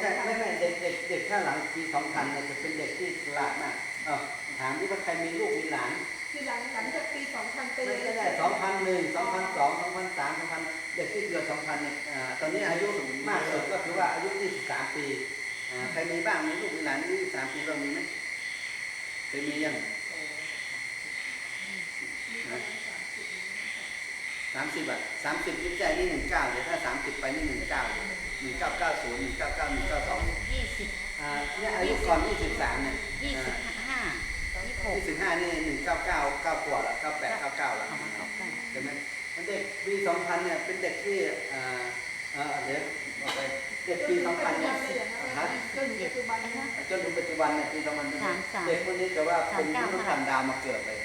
ใช่ไม่ไม่เด็กเด็กเด็กข้างหลังปีสองพันเนี่ยจะเป็นเด็กที่ฉลาดมากเออถามที่ว่าใครมีลูกมีหลานคือหลังหลังจากปี2000ไปไม่ไม่ได้สองพันหนึ่งสองพันสองสองพันสามสองพันเด็กที่เกิดสองพันเนี่ยอ่าตอนนี้อายุมากสุดก็คือว่าอายุยี่สิบสามปีอ่าใครมีบ้างมีลูกมีหลานยี่สิบสามปีเรามีไหมเคยมียังสามสิบอะสามสิบยิ่งใจนี่หนึ่งเก้าเดี๋ยวถ้าสามสิบไปนี่หนึ่งเก้า หนึ่งเก้าเก้าศูนย์หนึ่งเก้าเก้าหนึ่งเก้าสองยี่สิบอ่าเนี่ยอายุก่อนยี่สิบสามเนี่ยยี่สิบห้ายี่สิบหกยี่สิบห้านี่หนึ่งเก้าเก้าเก้ากว่าละเก้าแปดเก้าเก้าละเอามาเข้ากันใช่ไหมมันเด็กปีสองพันเนี่ยเป็นเด็กที่อ่าอ่าเดี๋ยวบอกไปเด็กปีสองพันเนี่ยฮะจนถึงปัจจุบันนะจนถึงปัจจุบันเนี่ยปีสองพันสามสามเด็กคนนี้จะว่าเป็นมนุษย์ต่างดาวมาเกิดเลย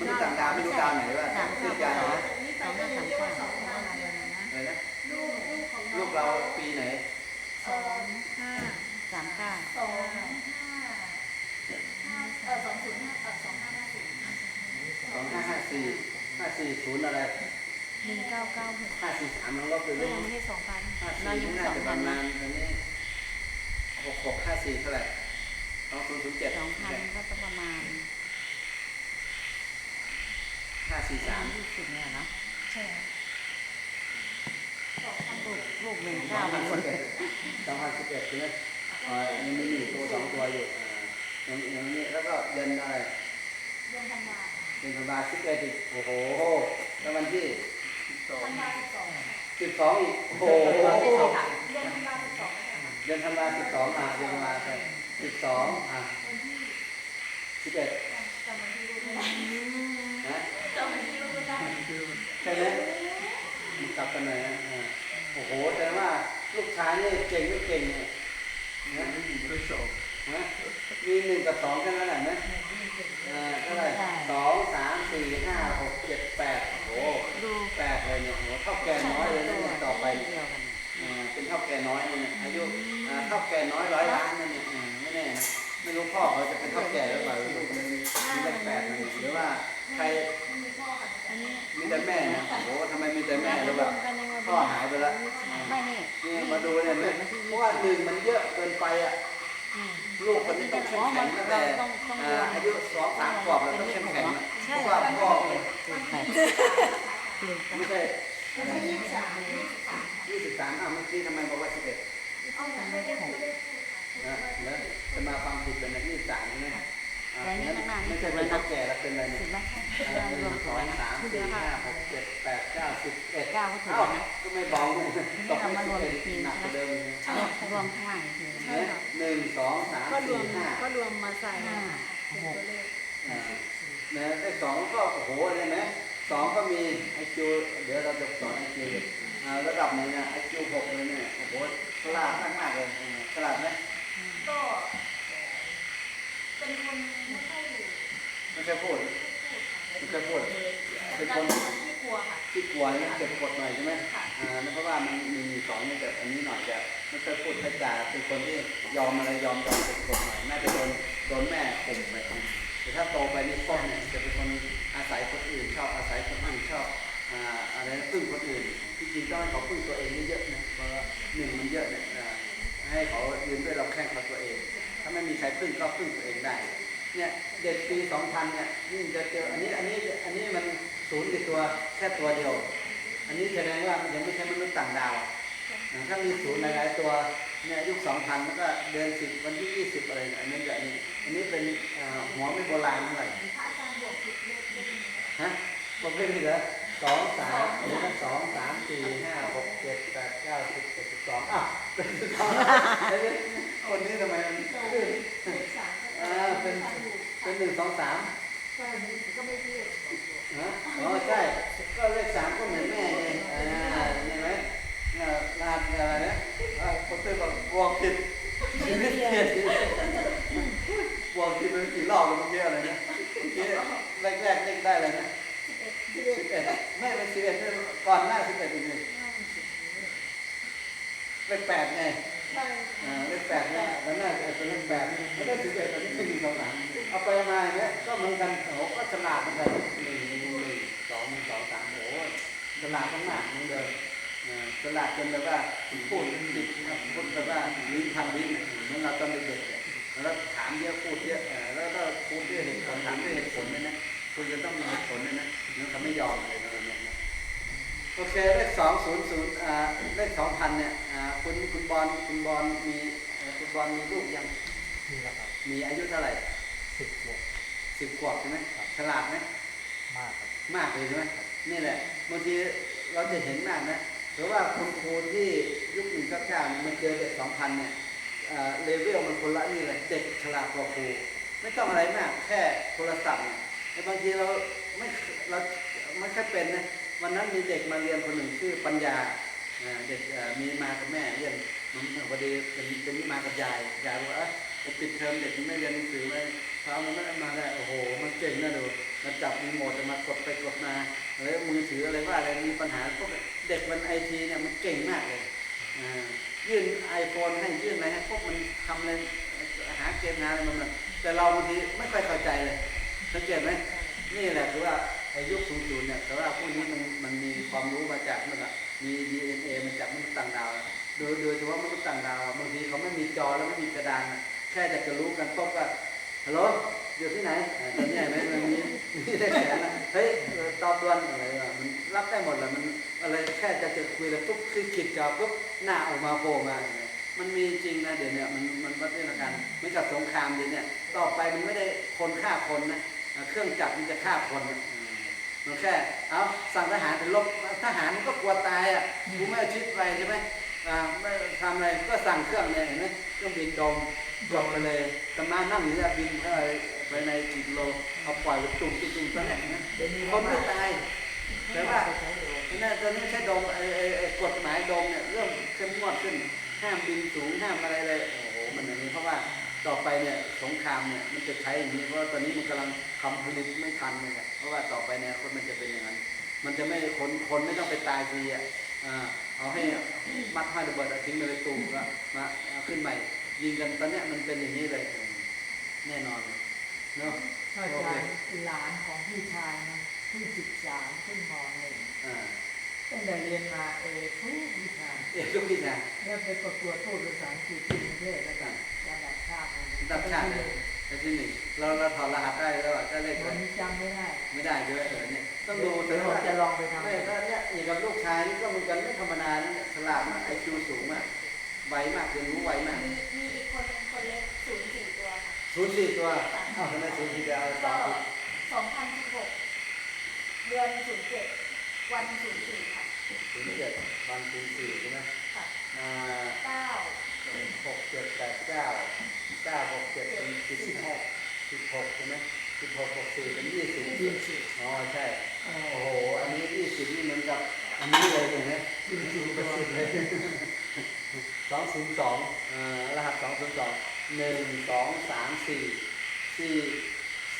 มนุษย์ต่างดาวไม่รู้ดาวไหนว่าสามคือเก้าการสองนี่ไกของน้องลูกเราปีไหนสองห้าสามเก้าสองห้าห้าเออสองศูนย์ห้าเออสองห้าห้าศูนย์สองห้าห้าสี่ห้าสี่ศูนย์อะไรหนึ่งเก้าเก้าหกห้าสี่สามลองลบดูก็ดิยังไม่ได้สองพันห้าเราสี่ยังน่าสองจะปพันระมานะณตอนนี้หกหกห้าสี่เท่าไหร่สองศูนย์ศูนย์เจ็ดสองพันก็จะประมาณห้าสี่สามยี่สิบเนี่ยเหรอใช่ ลูกหนึ่งสอเก้างพันสิคนบเอ็ดสองพันสิบเอ็ดใช่ไหมอ่ายังมีอยู่ตัวสองตัวอยู่อ่าอย่างอย่างนี้แล้วก็เดือนอะไรเดือนธันวาเดือนธันวาสิบเอ็ดอีกโอ้โหแล้ววันที่ธันวาสิบสองสิบสองอีกโอ้โหเดือนธันวาสิบสองเดือนธันวาสิบสองอะเดือนธันวาสิบสองอะวันที่สิบเอ็ดจำวันที่รู้ได้นะจำวันที่รู้ได้ใช่ไหม กลับกันหน่อยนะอ่าโอ้โหแต่ว่าลูกชายนี่เก่งไม่เก่งเนี่ยนะนะมีหนึ่งกับสองแค่นั้นแหละนะอ่า อะเกินไปอะอืมลูกคนนี้ต้องเข้มแข็งตั้งแต่อ่าอายุสองสามขวบแล้วต้องเข้มแข็งนะเพราะว่าพ่อแปดลืมไปไม่ใช่วันที่ยี่สิบสามยี่สิบสามยี่สิบสามอ้าวเมื่อกี้ทำไมบอกว่าสิบเอ็ดเอาไม่ได้ไม่ได้นะแล้วจะมาฟังผิดเป็นยี่สิบสามใช่ไหม อ่างั้นไม่ใช่เป็นเท่าแก่แล้วเป็นอะไรเนี่ยถึงไหมอ่าหรนึ่วมงสตัอวงนะสามสี่ห้าหกเจ็ดแปดเก้าสิบเอ็ดเก้าก็ถูกเอ้านะก็ไม่บอกเลยตกไปสิบเอ็ดหนักกว่าเดิมเลยรวมข้างหลังคือนะหนึ่งสองสามก็รวสี่มห้าก็รวมมาใส่ห้าเป็นหตัวกเลขอ่านะเลขสองก็โอ้โหเห็นไหมสองก็มีไอคิวเดี๋ยวเราจะสอนไอคิวระดับไหนนะไอคิวหกเลยเนี่ยโอ้โหฉลาดมากๆเลยอ่าฉลาดไหมก็ เป็นคนไม่ค่อยไม่ใช่พูดไม่ใช่พูดเป็นกาครนเป็นคนที่กลัวค่ะที่กลัวเนี่ยเก็บกดหน่อยใช่ไหมค่ะอ่าเพราะว่ามันมีสองเนี่ยแต่อันนี้หน่อยจะไม่ค่อยพูดค่อยจาเป็นคนที่ยอมอะไรยอมยอมเก็บกดหน่อยน่าจะโดนโดนแม่ข่มไปแต่ถ้าโตไปนี่พ่อเนี่ยจะเป็นคนอาศัยคนอื่นชอบอาศัยคนอื่นชอบอ่าอะไรนะพึ่งคนอื่นที่จริงต้องให้เขาพึ่งตัวเองเยอะๆนะเพราะว่าหนึ่งมันเยอะเนี่ยอ่าให้เขายืนด้วยเราแข่งกับตัวเอง ถ้าไม่มีใครพึ่งก็พึ่งตัวเองได้ เนี่ยเด็กปี2000เนี่ยนี่จะเจออันนี้อันนี้อันนี้มันศูนย์ติดตัวแค่ตัวเดียว อันนี้แสดงว่ามันยังไม่ใช่มนุษย์ต่างดาวอ่ถ้ามีศูนย์หลายๆตัวเนี่ยยุค2000แล้วก็เดือน10วันที่20อะไรอันนี้แบบนี้ อันนี้เป็นหัวไม่โบราณเท่าไหร่พระอาจารบวกเลขเลขฮะบอกไหมเหรอสองสามอันนี้ก็สองสามสี่ห้าหกเจ็ดแปดเก้าสิบเจ็ดสิบสองอ้าวเป็นสิบสอง วเนี่ยคนนี้ทำไมมันขึ้นเลขสามก็อ่าเป็นเป็นหนึ่งสองสามก็ไม่ผิดฮะอ๋อใช่ ก็เลขสามก็เหมือนแม่ไงอ่าเห็นไหมเอ่อรหัสอะไรนะอ่าคนเตอร์บอกบวกผิดชีวิตเกียบวกผิดเป็นกี่รอบเมื่อกี้อะไรนะเมื่อกี้แรกแรกๆเลขได้อะไรนะสิบเอ็ดสิบเอ็ดไม่เป็นสิบเอ็ดก่อนหน้าสิบเอ็ดอีกเลยเลขแปดไง เลขแปดเนี่ยแล้วน่าจะเป็นเลขแปดไม่ได้สิบเอ็ดตอนนี้เป็นหนึ่งสองสามเอาไปมาอย่างเงี้ยก็เหมือนกันโอ้ก็ฉลาดเหมือนกันหนึ่งหนึ่งหนึ่งสองหนึ่งสองสามโอ้ฉลาดมากเหมือนเดิมฉลาดจนแบบว่าพูดผิดนะพูดแบบว่าลิ้นพันลิ้นเหมือนเราตอนเด็กๆแล้วถามเยอะพูดเยอะแล้วก็พูดด้วยเหตุผลถามด้วยเหตุผลด้วยนะคุณจะต้องมีเหตุผลด้วยนะแล้วเขาไม่ยอมเลยนะเนี่ยโอเคเลขสองศูนย์ศูนย์อ่าเลขสองพันเนี่ย คุณคุณบอลคุณบอลมีเอ่อคุณบอลมีลูกยังนี่แหละครับมีอายุเท่าไหร่สิบขวบสิบขวบใช่ไหมฉลาดไหมมากครับมากเลยใช่ไหมนี่แหละบางทีเราจะเห็นมากนะหรือว่าคุณครูที่ยุคหนึ่งเก้าเก้าเนี่ยมันเจอเด็กสองพันเนี่ยเอ่อเลเวลมันคนละนี่เลยเด็กฉลาดกว่าครูไม่ต้องอะไรมากแค่โทรศัพท์เนี่ยแต่บางทีเราไม่เราไม่ค่อยเป็นนะวันนั้นมีเด็กมาเรียนคนหนึ่งชื่อปัญญาอ่า เด็กมีมากับแม่เรียนมันพอดีเป็นเป็นมากับยายยายบอกว่าอ้ยผมปิดเทอมเด็กไม่เรียนหนังสือเลยพามันไม่ได้มาได้โอ้โห มันเก่งนะดูมันจับรีโมทจะมากดไปกดมาแล้วมือถืออะไรว่าอะไรมีปัญหาพวกเด็กมันไอทีเนี่ยมันเก่งมากเลยยื่นไอโฟนให้ยื่นอะไรให้พวกมันทำอะไรหาเกมหาอะไรมันแต่เราบางทีไม่ค่อยเข้าใจเลยสังเกตไหมนี่แหละคือว่าอายุสูงสุดเนี่ยแต่ว่าพวกนี้มันมันมีความรู้มาจากมันอะ มีดีเอ็นเอมาจากมนุษย์ต่างดาวโดยโดยเฉพาะมนุษย์ต่างดาวบางทีเขาไม่มีจอแล้วไม่มีกระดานแค่จะจะรู้กันปุ๊บก็ฮัลโหลอยู่ที่ไหนตอนนี้เห็นไหมมันมีมีได้แขนนะเฮ้ยตอบด่วนอะไรวะมันรับได้หมดแหละมันอะไรแค่จะจะคุยแล้วปุ๊บคือคิดจอบปุ๊บหน้าออกมาโผล่มามันมีจริงนะเดี๋ยวเนี้มันมันวัดด้วยกันเหมือนกับสงครามเดี๋ยวเนี้ต่อไปมันไม่ได้คนฆ่าคนนะเครื่องจักรมันจะฆ่าคนนะ อืมมันแค่เอาสั่งทหารไปลบทหารมันก็กลัวตายอะกูไม่เอาชิดไปใช่ไหมอ่าไม่ทำอะไรก็สั่งเครื่องเลยเห็นไหมเครื่องบินดมกดไปเลยตำนานนั่งอยู่เนี่ยบินเข้าไปในจิตโลเอาปล่อยไปตุ่มตุ่มตุ่มตอนเนี้ยนะเดี๋ยวนี้คนไม่ตายแต่ว่าใช้โดรนนั่นตอนนี้ไม่ใช่ดมไอ้ไอ้ไอ้กฎหมายดมเนี่ยเริ่มเข้มงวดขึ้นห้ามบินสูงห้ามอะไรเลยโอ้โหมันอย่างนี้เพราะว่า ต่อไปเนี่ยสงครามเนี่ยมันจะใช้อย่างนี้เพราะว่าตอนนี้มันกำลังทำผลิตไม่ทันเลยอะเพราะว่าต่อไปเนี่ยคนมันจะเป็นอย่างนั้น มันจะไม่คนคนไม่ต้องไปตายฟรีอะอ่าเอาให้มัดห้อยระเบิดเอาทิ้งไปเลยตูมก็มาเอาขึ้นใหม่ ยิงกันตอนเนี้ยมันเป็นอย่างนี้เลย แน่นอนเลยเนาะอาจารย์หลานของพี่ชายนะเพิ่งสิบสามเพิ่งมหนึ่งอ่าตั้งแต่เรียนมาเอทุกวิชาเอ๊ะลูกพี่นะแล้วไปประกวดพูดภาษาอังกฤษที่กรุงเทพระดับระดับชา ติระดับชาติเลยแต่ที่หนึ่งเราเราถอดรหัสได้แล้วอะถ้าเลขวัอะนไรนี้จำไม่ได้ไม่ได้ด้วยเออเนี่ยต้องดูเดี๋ยวผมว่าจะลองไปทำไม่ก็เนี่ยอย่างกับลูกชายนี่ก็เหมือนกันไม่ธรรมดาเนี่ยฉลาดมากไอคิวสูงมากไวมากเรียนรู้ไวมากมีมีอีกคนหนึ่งคนเล็กศูนย์สี่ตัวค่ะศูนย์สี่ตัวอ้าวทำไมศูนย์สี่ตัวเอาสอก็งสองพันสิบหกเดือนศูนย์เจ็ดวันศูนย์สี่ค่ะศูนย์เจ็ดวันศูนย์สี่ใช่ไหมค่ะอ่าเก้าหกเจ็ดแปดเก้า เก้าหกเจ็ดเป็นสิบหกสิบหกใช่ไหมสิบหกหกสี่เป็นยี่สิบยี่สิบอ๋อใช่ โอ้โห อันนี้ยี่สิบนี่เหมือนกับ อันนี้เลยเห็นไหมยี่สิบปตัระวสิทธิ์เลยสองศูนย์สองอ่ารหัสสองศูนย์สองหนึ่งสองสามสี่สี่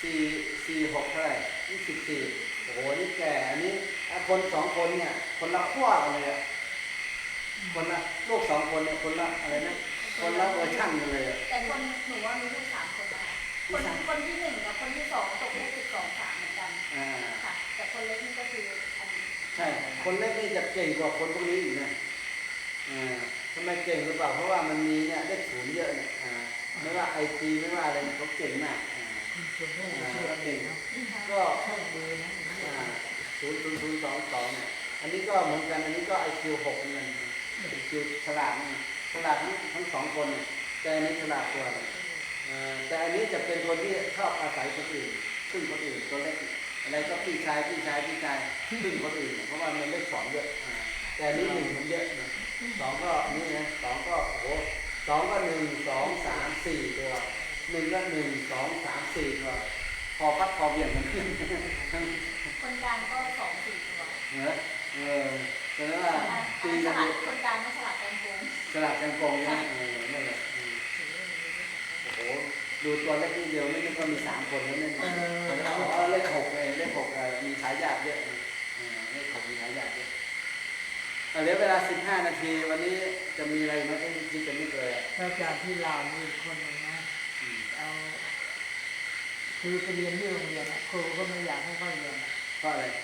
สี่สี่หกเท่าไหร่ยี่สิบสี่โอ้โห นี่แก่ อันนี้คนสองคนเนี่ย คนละขั้วกันเลยอะคนละลูกสองคนเนี่ย คนละอะไรนะ คนละเวอร์ชันกันเลยอะแต่คนหนูว่ามีลูกสามคนนะคะคนคนที่หนึ่งกับคนที่สองตกเลขสิบสองสามเหมือนกันอ่าค่ะแต่คนเล็กนี่ก็คืออันนี้ใช่ คนเล็กนี่จะเก่งกว่าคนพวกนี้อีกนะอ่าทำไมเก่งหรือเปล่า เพราะว่ามันมีเนี่ยเลขศูนย์เยอะเนี่ยอ่าไม่ว่าไอทีไม่ว่าอะไรเนี่ยเขาเก่งมากอ่าคนพวกนี้ช่วยเองนะก็โชคดีนะศูนย์ศูนย์ศูนย์สองสองเนี่ยอันนี้ก็เหมือนกันอันนี้ก็ไอคิวหกเหมือนกันไอคิวฉลาดเนี่ย ฉลาดทั้งทั้งสองคนเนี่ยแต่อันนี้ฉลาดกว่าเลยอ่าแต่อันนี้จะเป็นคนที่ชอบอาศัยคนอื่นซึ่งคนอื่นตัวเล็กอะไรก็พี่ชายพี่ชายพี่ชายซึ่งคนอื่นเนี่ยเพราะว่ามันเลขสองเยอะอ่าแต่อันนี้หนึ่งมันเยอะนะสองก็นี่นะสองก็โอ้โหสองก็หนึ่งสองสามสี่ตัวหนึ่งก็หนึ่งสองสามสี่ตัวพอพัดพอเบี่ยงกันคนกลางก็สองสี่ตัวเหรอเออแปลว่าอันตีนั้นฉกันลาดคนกลางไม่ฉลาด กันโกงฉลาดกันโกงใช่ไหมเออนั่นแหละอืมโอ้โหดูตัวเล็กนิดเดียวไม่นึกว่ามีสามคนแล้วเนี่ยเออ เออเลขหกเลยเลขหกเอ่อมีสายญาติเยอะนะเออเลขหกมีสายญาติเยอะเอาเหลือเวลาสิบห้านาทีวันนี้จะมีอะไรไหมที่ที่จะไม่เลยอะอาจารย์ที่ลาวมีคนหนึ่งนะ อืมเอา คือไปเรียนที่โรงเรียนอะครูก็ไม่อยากให้เขาเรียนอะเพราะอะไรค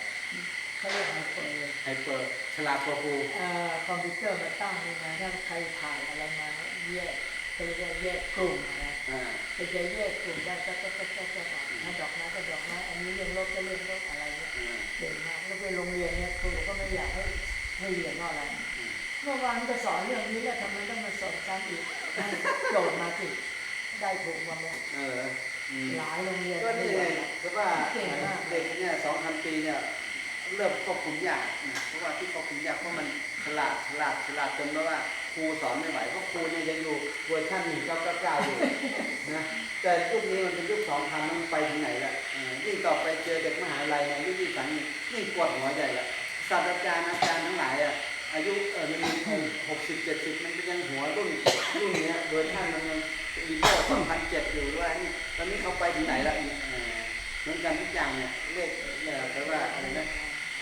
เขาเรียกไฮเปอร์ไฮเปอร์ฉลาดกว่าครูเอ่อคอมพิวเตอร์มาตั้งนี่นะถ้าใครถ่ายอะไรมาแยกเขาเรียกว่าแยกกลุ่มนะอ่าก็จะแยกกลุ่มได้ก็ก็ก็ก็ก็ถ้าดอกไม้ก็ดอกไม้อันนี้เรื่องลบก็เรื่องลบอะไรเนี่ยอ่าเก่งมากแล้วไปโรงเรียนเนี่ยครูก็ไม่อยากให้ให้เรียนว่าอะไรอืมเมื่อวานก็สอนเรื่องนี้แล้วทำไมต้องมาสอนซ้ำอีกให้โจทย์มาสิได้ถูกมาหมดเอออืมหลายโรงเรียนก็นี่ไงไม่เพราะว่าเก่งมากเด็กเนี่ยสองพันปีเนี่ย เริ่มควบคุมยากนะเพราะว่าที่ควบคุมยากเพราะมันฉลาดฉลาดฉลาดจนแบบว่าครูสอนไม่ไหวเพราะครูเนี่ยยังอยู่เวอร์ชันหนึ่งเก้าเก้าเก้าอยู่นะแต่ยุคนี้มันเป็นยุคสองพันมันไปถึงไหนละยิ่งต่อไปเจอเด็กมหาลัยเนี่ยยุคที่สังยิ่งปวดหัวใหญ่ละศาสตราจารย์อาจารย์ทั้งหลายอะอายุเออมันมีหกสิบเจ็ดสิบมันก็ยังหัวรุ่นรุ่นเนี้ยเวอร์ชันมันยังมีโลสองพันเจ็ดอยู่ด้วยนี่ตอนนี้เขาไปถึงไหนละเออเหมือนกันทุกอย่างเนี่ยเลขเนี่ยแปลว่าอะไรนะ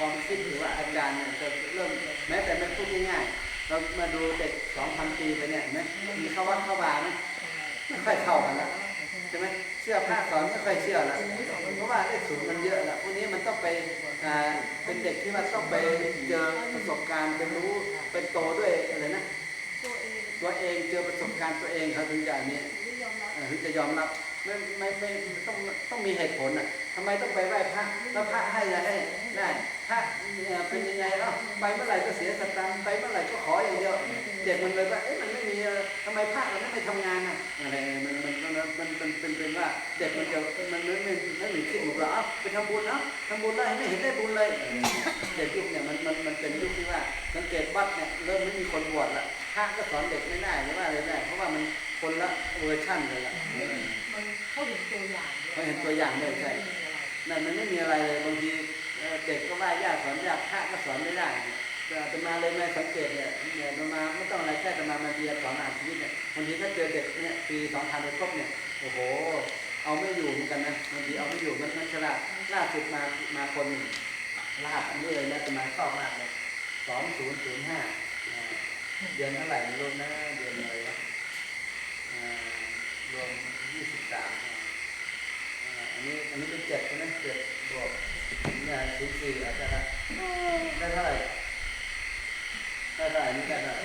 ความคิดหรือว่าอาจารย์เนี่ยจะเริ่มแม้แต่มันพูดง่ายๆเรามาดูเด็ก2,000ปีไปเนี่ยเห็นไหมมีเข้าวัดเข้าวาไหมไม่ค่อยเข้ากันละใช่ไหมเชื่อพระสอนไม่ค่อยเชื่อละเพราะว่าเลขศูนย์มันเยอะละพวกนี้มันต้องไปเป็นเด็กที่ว่าต้องไปเจอประสบการณ์เป็นรู้เป็นโตด้วยอะไรนะตัวเองตัวเองเจอประสบการณ์ตัวเองเขาถึงจะอันนี้ไม่ยถึงจะยอมรับไม่ไม่ไม่ต้องต้องมีเหตุผลอะทำไมต้องไปไหว้พระแล้วพระให้อะได้ได้ พระเอ่อเป็นยังไงเนาะไปเมื่อไหร่ก็เสียสตังค์ไปเมื่อไหร่ก็ขออย่างเดียว เด็กมันเลยว่าเอ๊ะมันไม่มีเอ่อทำไมพระมันไม่ทำงานอะอะไรมันมันมันมันมันเป็นเป็นว่าเด็กมันจะมันไม่ไม่ไม่มีคิดบอกว่าเอ้าไปทำบุญเนาะทำบุญแล้วไม่เห็นได้บุญเลยเออเด็กยุคเนี่ยมันมันมันเป็นยุคที่ว่าสังเกตวัดเนี่ยเริ่มไม่มีคนบวชละพระก็สอนเด็กไม่ได้หรือว่าอะไรไม่ได้เพราะว่ามันคนละเวอร์ชั่นเลยล่ะมันเขาเห็นตัวอย่างเขาเห็นตัวอย่างด้วยใช่นั่นมันไม่มีอะไรเลยบางที เด็กก็ว่ายากสอนยากพระก็สอนไม่ได้แต่อาตมาเลยไม่สังเกตเนี่ยเนี่ยอาตมาไม่ต้องอะไรแค่อาตมามาเรียนสอนอ่านชีวิตเนี่ยบางทีถ้าเจอเด็กเนี่ยปีสองพันไปครบเนี่ยโอ้โห เอาไม่อยู่เหมือนกันนะบางทีเอาไม่อยู่มันมันฉลาดล่าสุดมามาคนหนึ่งรหัสอันนี้เลยนะอาตมาชอบมากเลยสองศูนย์ศูนย์ห้าเดือนเท่าไหร่ไม่รู้นะเดือนอะไรวะรวมยี่สิบสามอันนี้อันนี้เป็นเจ็ดใช่ไหมเจ็ดบวก เนี่ยศูนย์สี่อาจจะได้ได้เท่าไหร่ได้เท่าไหร่นี่ได้เท่าไหร่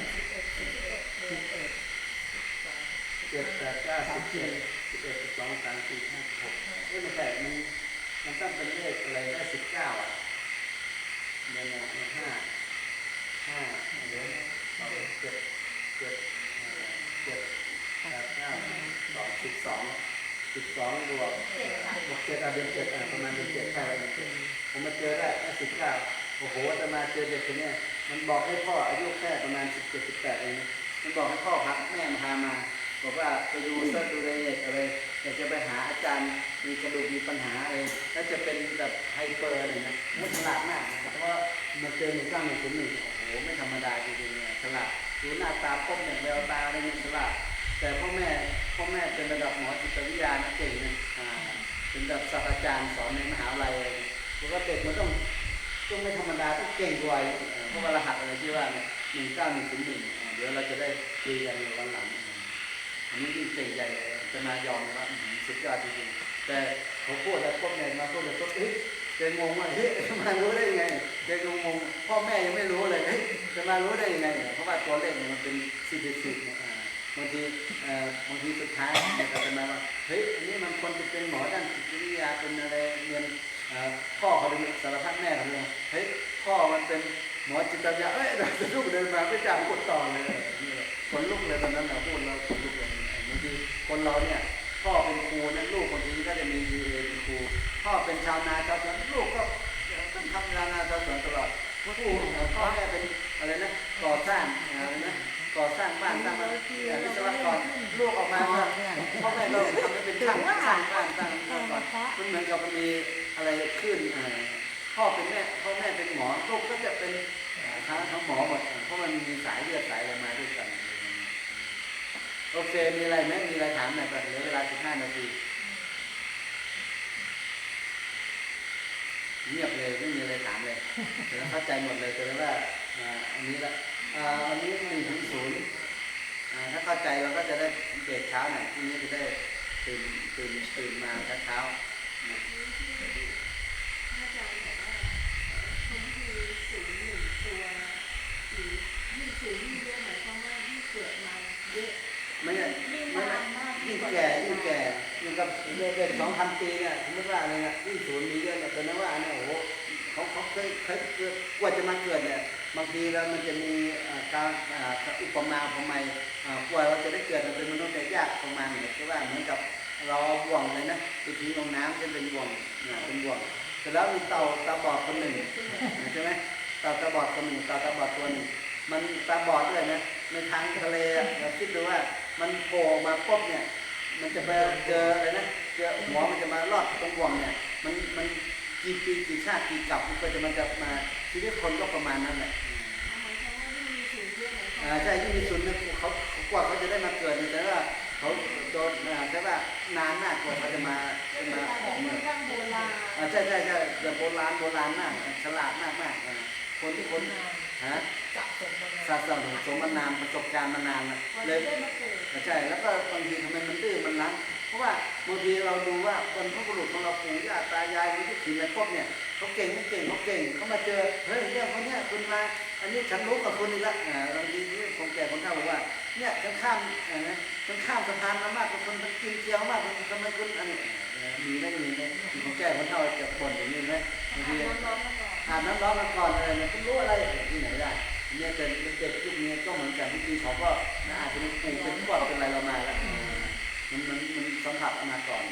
เจ็ดแปดเก้าสิบเจ็ดสิบเอ็ดสิบสองสามสี่ห้าหกเอ้ยไม่ใช่มันมันต้องเป็นเลขอะไรได้สิบเก้าอะเดือนละห้าห้าเดือนสองเจ็ดเจ็ดเอ่อเจ็ดแปดเก้าสองสิบสองสิบสองบวกเจ็ดค่ะบวกเจ็ดอะเดือนเจ็ดอะประมาณเดือนเจ็ดใช่แล้วเดือนเจ็ด ผมมาเจอได้แค่สิบเก้าโอ้โหจะมาเจอเด็กคนนี้มันบอกให้พ่ออายุแค่ประมาณสิบเจ็ดสิบแปดเองนะมันบอกให้พ่อครับแม่มาพามา บอกว่าไปดูเซิร์ชดูในเน็ตอะไรอยากจะไปหาอาจารย์มีกระดูกมีปัญหาอะไรแล้วจะเป็นแบบไฮเปอร์อะไรนะมันฉลาดมากนะเพราะว่ามันเจอหนึ่งเก้าหนึ่งศูนหนึ่งโอ้โหไม่ธรรมดาจริงๆเนี่ยฉลาดดูหน้าตาพบเนี่ยแววตาอะไรเนี่ยฉลาดแต่พ่อแม่พ่อแม่เป็นระดับหมอจิตวิทยานะเก่งนะเป็นระดับศาสตราจารย์สอนในมหาลัยาะว่าเด็กมันต้อง ต้องไม่ธรรมดาต้องเก่งกว่าเพราะว่ารหัสอะไรที่ว่าหนึ่งเก้าหนึ่งศูนย์หนึ่งเดี๋ยวเราจะได้คุยกันในวันหลังอันนี้ยิ่งเก่งใหญ่เลยจะมายอมเลยว่าสุดยอดจริงๆแต่เขาพูดแล้วพวกเนี่ยมาพูดแล้วพวกเฮ้ยเจงงว่าเฮ้ยมารู้ได้ยังไงเจงงงพ่อแม่ยังไม่รู้เลยเฮ้ยจะมารู้ได้ยังไงเพราะว่าตัวเลขเนี่ยมันเป็นสิบสิบสี่บางทีบางทีสุดท้ายเนี่ยก็จะมาว่าเฮ้ยอันนี้มันควรจะเป็นหมอด้านจิตวิทยาเป็นอะไรเรียน พ่อเขาเป็นสารพัดแม่เขาเลยเฮ้ยพ่อมันเป็นหมอจิตวิทยาเอ้ยเราจะลูกเดินมาไม่จำกดต่อเลยนี่แหละขนลุกเลยตอนนั้นเราพูดแล้วขนลุกเลยบางทีคนเราเนี่ยพ่อเป็นครูนะลูกบางทีก็จะมีดีเอเป็นครูพ่อเป็นชาวนาชาวสวนลูกก็ต้องทำชาวนาชาวสวนตลอดครูพ่อแม่เป็นอะไรนะก่อสร้างอะไรนะก่อสร้างบ้านสร้างบ้านอย่างวิศวกรลูกออกมา ก็พ่อแม่ก็ทำให้เป็นช่างสร้างบ้านสร้างบ้านก่อนมันเหมือนกับมันมีอะไรขึ้นพ่อเป็นแม่พ่อแม่เป็นหมอลูกก็จะเป็นอ่าทั้งทั้งหมอหมดเพราะมันมีสายเลือดสายอะไรมาด้วยกันโอเค มีอะไรไหมมีอะไรถามหน่อยก่อนเหลือเวลา15นาทีเงียบเลยไม่มีอะไรถามเลยแต่เข้าใจหมดเลยแต่ว่าอ่าอันนี้ละอันนี้หนึ่งถึงศูนย์ ถ้าเข้าใจเราก็จะได้เบรกเช้าหน่อยพรุ่งนี้จะได้ตื่นตื่นตื่นมาเช้าไม่ใช่ไม่ยิ่งแก่ยิ่งแก่ยิ่งกับเรื่อยๆสองพันปีเนี่ยสมมติว่าอะไรนะยิ่งศูนย์มีเยอะแต่เป็นนั้นว่าเนี่ยโอ้ เขาเขาเคยเคยเกิดว่าจะมาเกิดเนี่ยบางทีแล้วมันจะมีอ่อการอ่าอุปมาอุปไมยอ่ากว่าเราจะได้เกิดมาเป็นมนุษย์เนี่ยากประมาณไหนคือว่าเหมือนกับเราบ่วงเลยนะไปทิ้งลงน้ำจะเป็นบ่วงเป็นบ่วงเสร็จแล้วมีเต่าตาบอดคนหนึ่งใช่ไหมเต่าตาบอดคนหนึ่งเต่าตาบอดตัวหนึ่งมันตาบอดด้วยนะในทางทะเลเราคิดดูว่ามันโผล่มาปุ๊บเนี่ยมันจะไปเจออะไรนะเจอหัวมันจะมารอดตรงบ่วงเนี่ยมันมัน กี่ปีกี่ชาติกี่กลับมันก็จะมันจะมาชีวิตคนก็ประมาณนั้นแหละหมายความว่ายิ่งมีสูงเยอะเลยอ่าใช่ที่มีส่วนหนึงเขากว่าเขาจะได้มาเกิดเนี่ยแต่ว่าเขาโดนอ่าแต่ว่านานมากกว่าเขาจะมาก็จะคือมาการแบบค่อนข้างโบราณอ่าใช่ใช่ใช่แต่โบราณโบราณมากฉลาดมากมากอ่าคนที่คนฮะสะสมมาสะสมสมมานานประสบการณ์มานานน่ะวันเลที่ยได้มาเกิดใช่แล้วก็บางทีทำไมมันดื้อมันรั้นเพ ราะว่าบางทีเราดูว่าบรรพบุรุษของเราปู่ย่าตายายมันที่ถิ่นในพวกเนี่ยเขาเก่งเขาเก่งเขาเก่งเขามาเจอเฮ้ยเนี่ยคนเนี้ยคุณมา อันนี้ฉันรู้กับคุณอีกแล้วบางทีนี่คนแก่คนเฒ่าบอกว่าเนี่ยฉันข้ามนะฉันข้ามสะพานมามากกว่าคนมันกินเกี๊ยวมากทำไมคุณอันนี้มีไหมมีไหมคนแก่คนเฒ่าจะบ่นอย่างนี้ไหมบางทีอาบน้ำร้อนมาก่อนเลยเนี่ยคุณรู้อะไรที่ไหนได้เนี่ยแต่เด็กยุคนี้ก็เหมือนกันที่จริงเขาก็อาจจะเป็นปู่เป็นทวดเป็นอะไรเรามาแล้ว มันมันมันสัมผัสมาก่อน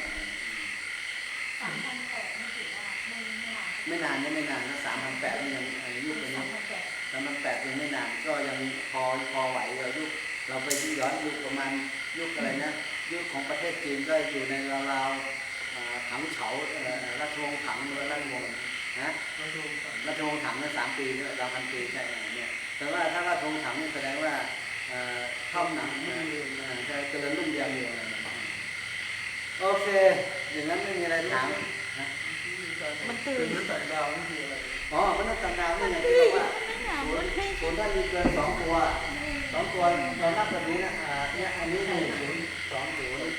สามพันแปดนี่ถือว่าไม่ไม่นานไม่นานเนี่ยไม่นานนะสามพันแปดนี่ยังอายุเป็นสามพันแปดสามพันแปดยังไม่นานก็ยังพอพอไหวเรายุคเราไปที่ย้อนยุคประมาณยุคอะไรนะยุคของประเทศจีนก็อยู่ในราวๆอ่าถังเฉาเอ่อราชวงศ์ถังหรือราชวงศ์นะมาดูก่อนราชวงศ์ถังเนี่ยสามปีเนี่ยสามพันปีใช่ไหมเนี่ยแต่ว่าถ้าราชวงศ์ถังนี่แสดงว่าเอ่อชอบหนังเอ่อเอ่อจะเจริญรุ่งเรืองอยู่ โอเค อย่างนั้นไม่มีอะไรถามนะมันตื่นแต่ดาวนี่คืออะไร อ๋อมนุษย์ต่างดาวนี่ไงที่บอกว่าศูนย์ศูนย์ถ้ามีเกินสองตัวสองตัวเรานับแบบนี้นะอ่าเนี่ยอันนี้หนึ่งศูนย์สองศูนย์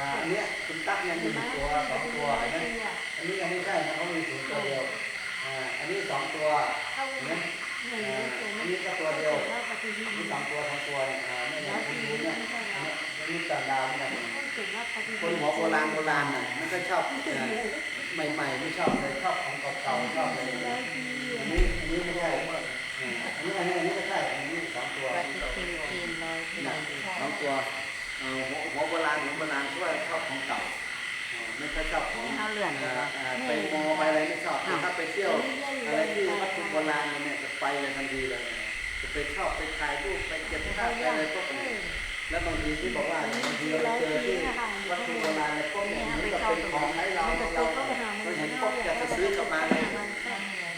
อ่าอันเนี้ยคุณตั๊กเนี่ยมีหนึ่งตัวสองตัวเห็นไหมอันนี้ยังไม่ใช่นะเขามีศูนย์ตัวเดียวอ่าอันนี้สองตัวเข้าเห็นไปไหมอ่าอันนี้ก็ตัวเดียวมีสองตัวสองตัวเนี่ยอ่าเนี่ยอย่างคุณรู้เนี่ยเนี่ยมนุษย์ต่างดาวเนี่ย คนหัวโบราณโบราณน่ะมันก็ชอบใหม่ๆไม่ชอบเลยชอบของเก่าๆชอบอะไรอย่างเงี้ยอันนี้อันนี้ไม่ใช่อันนี้อันนี้อันนี้ก็ใช่อันนี้สองตัวสองตัวเอ่อหัวหัวโบราณหัวโบราณเพราะว่าชอบของเก่าไม่ค่อยชอบของเขาเลื่อนเอ่เลอไปโมไปอะไรไม่ชอบถ้าไปเที่ยวอะไรที่วัตถุโบราณเนี่ยจะไปเลยทันทีเลยจะไปชอบไปถ่ายรูปไปเก็บภาพไปอะไรพวกนี้ แล้วบางทีที่บอกว่าบางทีเราเจอที่วัตถุโบราณในพวกเนี่ยมันก็เป็นของให้เราเราเราเห็นปุ๊บอยากจะซื้อกลับมาเลย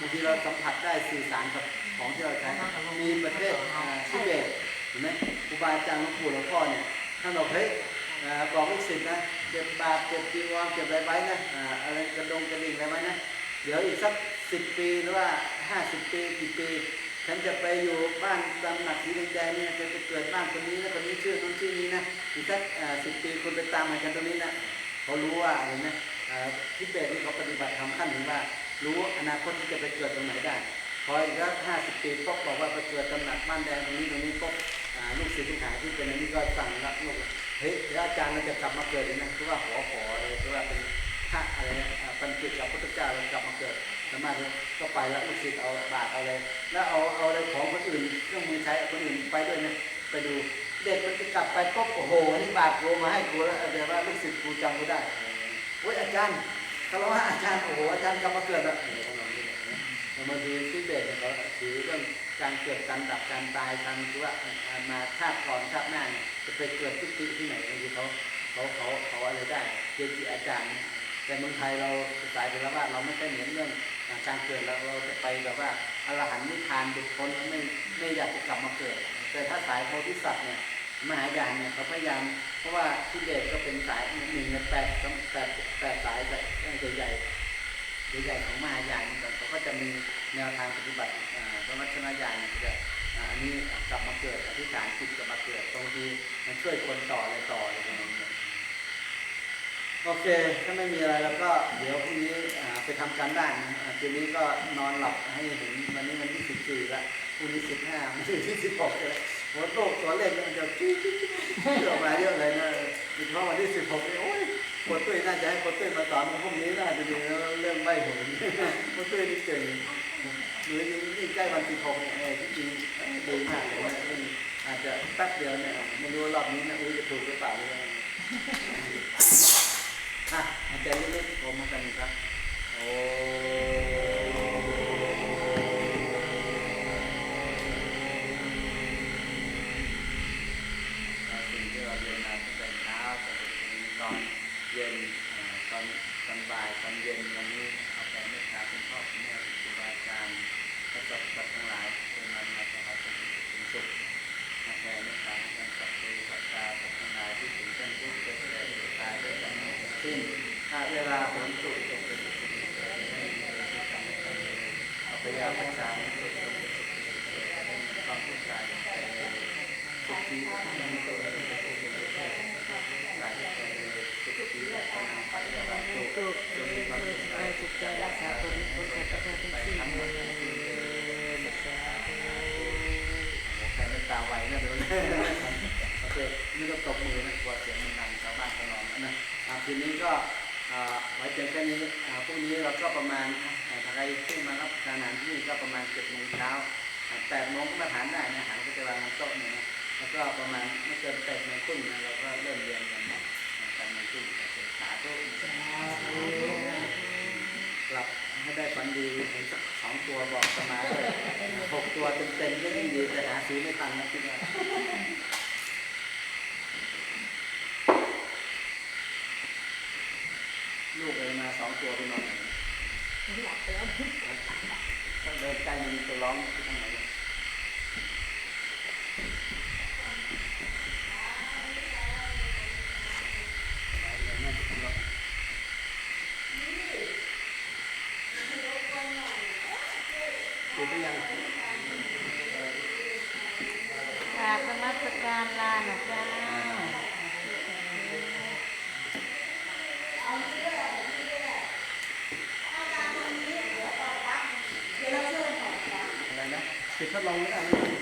บางทีเราสัมผัสได้สื่อสารกับของที่เราใช้มีประเทศอ่าทิเบตเห็นไหมครูบาอาจารย์หลวงปู่หลวงพ่อเนี่ยท่านบอกเฮ้ยอ่าบอกลูกศิษย์นะเก็บบาทเก็บจีวรเก็บอะไรไว้นะอ่าอะไรกระดงกระดิ่งอะไรไว้นะเดี๋ยวอีกสักสิบปีหรือว่าห้าสิบปีกี่ปี ฉันจะไปอยู่บ้านตำหนักสีแดงๆเนี่ยจะไปเกิดบ้านคนนี้นะคนนี้ชื่อนู้นชื่อนี้นะอีกสักสิบปีคุณไปตามหากันตรงนี้นะเขารู้ว่าอะไรนะทิเบตที่เขาปฏิบัติทำขั้นหนึ่งว่า รู้อนาคตที่จะไปเกิดตรงไหนได้ พออีกสักห้าสิบปีปุ๊บบอกว่าไปเกิดตำหนักบ้านแดงตรงนี้ตรงนี้ป๊อ่าลูกศิษย์ลูกหาที่เป็นอันนี้ก็สั่งรับลูกเฮ้ยอาจารย์เราจะกลับมาเกิดเลยนะคือว่าหัวขออะไรคือว่าเป็นพระอะไรนะอ่าปัญจิตกับพุทธเจ้าเรากลับมาเกิด สามารถก็ไปแล้วลูกศิษย์เอาบาตรเอาอะไรแล้วเอาเอาอะไรของคนอื่นเครื่องมือใช้คนอื่นไปด้วยนะไปดูเด็กมันจะกลับไปปุ๊บโอ้โหอันนี้บาตรกูมาให้กูแล้วแต่ว่าลูกศิษย์กูจำกูได้โอ้ยอาจารย์เขาบอกว่าอาจารย์โอ้โหอาจารย์กลับมาเกิดแล้วเออทำนองนี้เลยนแต่บางทีที่เบสเนี่ยเขาถือเรื่องการเกิดการดับการตายการคือว่ามาชาติก่อนชาติหน้าเนี่ยจะไปเกิดทุกที่ที่ไหนบางทีเขาเขาเขาเขาอะไรได้เกจิอาจารย์ แต่เมืองไทยเราสายเป็นล้วว่าเราไม่ใช่เหมือนเรื่อง การเกิดเราเราจะไปแบบว่าอรหันต์นิพพานบุคคลไม่ไม่อยากจะกลับมาเกิด แต่ถ้าสายโพธิสัตว์เนี่ยมหายานเนี่ยเขาพยายามเพราะว่าที่เดชก็เป็นสายหนึ่งในแปดแปดแปดสายใหญ่ใหญ่ใหญ่ของมหายานนี่ก่อนเขาก็จะมีแนวทางปฏิบัติอ่าพระวัชนญาณเนี่ยจะอันนี้กลับมาเกิดอธิษฐานจิตกลับมาเกิดบางทีมันช่วยคนต่ออะไรต่ออย่างเงี้ย โอเค ถ้าไม่มีอะไรแล้วก็เดี๋ยวพรุ่งนี้ไปทำการบ้านนะคืนนี้ก็นอนหลับให้เห็นวันนี้วันที่สิบสี่ละพรุ่งนี้สิบห้าไม่ใช่ที่สิบหกเลยหัวโตกตัวเล็กมันจะจิ๊ดจิ๊ดจิ๊ดออกมาเยอะเลยนะโดยเฉพาะวันที่สิบหกนี่โอ้ยคนตุ้ยน่าจะให้คนตุ้ยมาสอนพวกนี้น่าจะดีแล้วเรื่องใบหุ่นคนตุ้ยนี่เก่งหรือยิ่งใกล้วันสิบหกเนี่ยที่จริงดีมากเลยนะอาจจะแป๊บเดียวเนี่ยไม่รู้รอบนี้นะอุ้ยจะถูกหรือเปล่าเลย อะอาจารย์เล็กๆออกมากันครับโอ้สิ่งที่เราเรียนมาตั้งแต่เช้าจนถึงตอนเย็นเอ่อตอนตอนบ่ายตอนเย็นวันนี้เอาไปเมตตาคุณพ่อคุณแม่ครูบาอาจารย์และสัตว์สัตว์ทั้งหลายเป็นมันมาสบายเป็นสุขมาแผ่เมตตาให้กันสัตว์เลยสัตว์ตาสัตว์ทั้งหลายที่ถึงกันทุกข์เกิดแก่เจ็บตายด้วยกันไม่จบสิ้นถ้าเวลาฝนตกตกเป็นสุขเอาไปยาพักษาไม่ตกเป็นสุขความทุกข์กายใจสุขีมันมีตัวเป็นสุขเป็นสุขกายใจสุขีและความไปยาสุข ตุกเรียนเพื่อใจสุขใจรักษาตัวนี้คนขัดประเทศทั้งสิ้นเลยสาธุ ใครไม่ตาไวนะเดี๋ยวโอเคนี่ก็ตบมือนะกลัวเสียงมันดังชาวบ้านก็นอนแล้วนะอ่า คืนนี้ก็ไว้เจอแค่นี้พรุ่งนี้เราก็ประมาณอ่าถ้าใครขึ้นมารับทานอาหารที่นี่ก็ประมาณเจ็ดโมงเช้าแปดโมงก็มาทานได้นะอาหารก็จะวางบนโต๊ะเนี่ยนะแล้วก็ประมาณไม่เกินแปดโมงครึ่งนะเราก็เริ่มเรียนกันนะแปดโมงครึ่งโอเคสาธุกลับให้ได้ฝันดีเห็นสักสองตัวบอกสมาเลยหกตัวเต็มๆก็ยิ่งดีแต่หาซื้อไม่ทันนะคิดว่ ลูกเลยมาสองตัวไปนอนไหนหลับไปแล้วถ้าเดินใกล้มันจะร้องที่ทางไหนเลยดูไปยังกราบนมัสการลาหนะจ้า ทดพัดลมไม่ได้